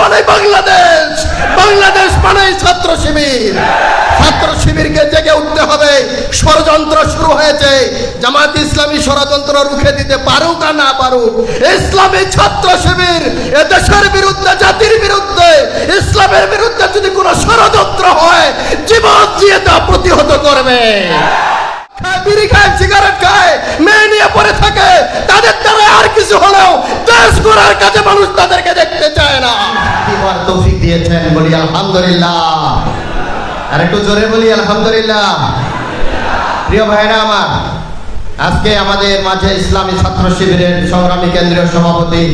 মানে বাংলাদেশ। বাংলাদেশ মানে ছাত্র শিবির। ছাত্র শিবিরকে জেগে উঠতে হবে। ষড়যন্ত্র শুরু হয়েছে। জামাত ইসলামী ষড়যন্ত্র রুখে দিতে পারুক আর না পারুক, ইসলামী ছাত্র শিবির এ দেশের বিরুদ্ধে, জাতির বিরুদ্ধে, ইসলামের বিরুদ্ধে যদি কোনো ষড়যন্ত্র হয়, জীবন দিয়ে তা প্রতিহত করবে। আজকে আমাদের মাঝে ইসলামী ছাত্র শিবিরের সংগ্রামী কেন্দ্রীয় সভাপতি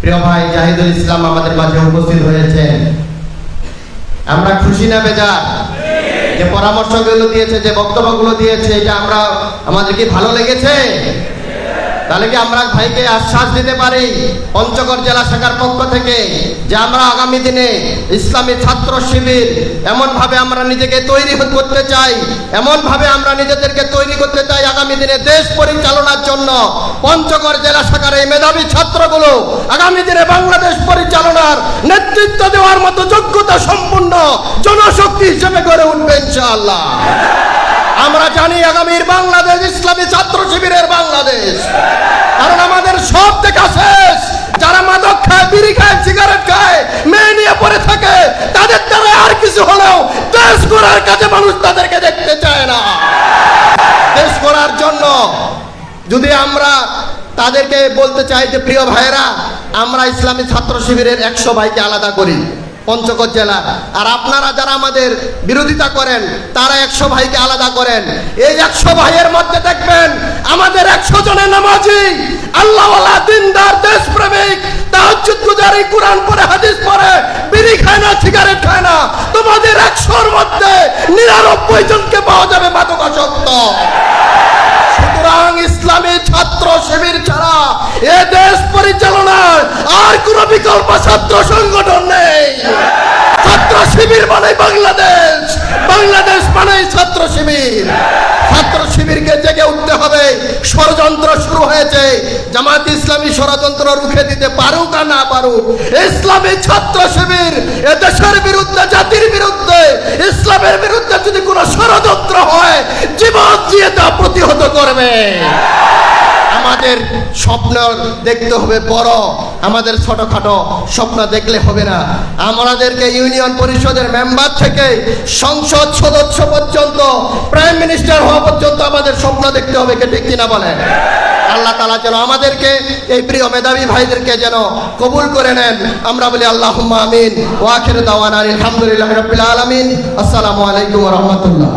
প্রিয় ভাই জাহিদুল ইসলাম আমাদের মাঝে উপস্থিত হয়েছেন। আমরা খুশি না বেজার যে পরামর্শগুলো দিয়েছে, যে বক্তব্যগুলো দিয়েছে, এটা আমরা, আমাদের কি ভালো লেগেছে? তাহলে কি আমরা ভাইকে আশ্বাস দিতে পারি পঞ্চগড় জেলা শাখার পক্ষ থেকে যে আমরা আগামী দিনে ইসলামী ছাত্র শিবির এমন ভাবে আমরা নিজেকে তৈরি করতে চাই এমন ভাবে আমরা নিজেদেরকে তৈরি করতে চাই আগামী দিনে দেশ পরিচালনার জন্য পঞ্চগড় জেলা শাখার এই মেধাবী ছাত্রগুলো আগামী দিনে বাংলাদেশ পরিচালনার নেতৃত্ব দেওয়ার মতো যোগ্যতা সম্পূর্ণ জনশক্তি হিসেবে গড়ে উঠবে ইনশাআল্লাহ। আমরা জানি আগামীর বাংলাদেশ ইসলামী ছাত্র শিবিরের বাংলাদেশ। কারণ আমাদের সব দেখা শেষ, যারা মাদক খায়, বিড়ি খায়, সিগারেট খায়, মেয়ে নিয়ে পড়ে থাকে, তাদের দ্বারা আর কিছু হলেও দেশ গড়ার কাছে মানুষ তাদেরকে দেখতে চায় না। দেশ গড়ার জন্য যদি আমরা তাদেরকে বলতে চাই যে, প্রিয় ভাইয়েরা, আমরা ইসলামী ছাত্র শিবিরের একশো ভাইকে আলাদা করি। পঞ্চগড় জেলা। আর আপনারা যারা আমাদের বিরোধিতা করেন, তারা একশো ভাইকে আলাদা করেন। এই একশো ভাইয়ের মধ্যে দেখবেন, আমাদের একশো জনের নামাজি, আল্লাহওয়ালা, দিনদার, দেশপ্রেমিক গুজারি, কোরআন পড়ে, হাদিস পড়ে, বিড়ি খায় না, সিগারেট খায় না। তোমাদের একশোর মধ্যে নিরানব্বই জনকে পাওয়া যাবে মাদকাসক্ত। সুতরাং ইসলামী ছাত্র শিবির ছাড়া এ দেশ পরিচালনার আর কোন বিকল্প ছাত্র সংগঠন বাংলাদেশ মানে ছাত্র শিবির। ছাত্র শিবিরকে জেগে উঠতে হবে। ষড়যন্ত্র শুরু হয়েছে। জামাত ইসলামী ষড়যন্ত্র রুখে দিতে পারুক আর না পারুক, ইসলামী ছাত্র শিবির এ দেশের বিরুদ্ধে, জাতির বিরুদ্ধে, ইসলামের বিরুদ্ধে যদি কোনো ষড়যন্ত্র হয়, জীবন দিয়ে তা প্রতিহত করবে। আমাদের স্বপ্ন দেখতে হবে বড়। আমাদের ছোটখাটো স্বপ্ন দেখলে হবে না। আমাদেরকে ইউনিয়ন পরিষদের মেম্বার থেকে সংসদ সদস্য পর্যন্ত, প্রাইম মিনিস্টার হওয়া পর্যন্ত আমাদের স্বপ্ন দেখতে হবে কে ঠিক কিনা বলেন? আল্লাহ তালা যেন আমাদেরকে, এই প্রিয় মেধাবী ভাইদেরকে যেন কবুল করে নেন। আমরা বলি আল্লাহ আমিন। ওয়াখির দাওয়ান আলহামদুলিল্লাহ রবিল আলমিন। আসসালামু আলাইকুম রহমতুল্লাহ।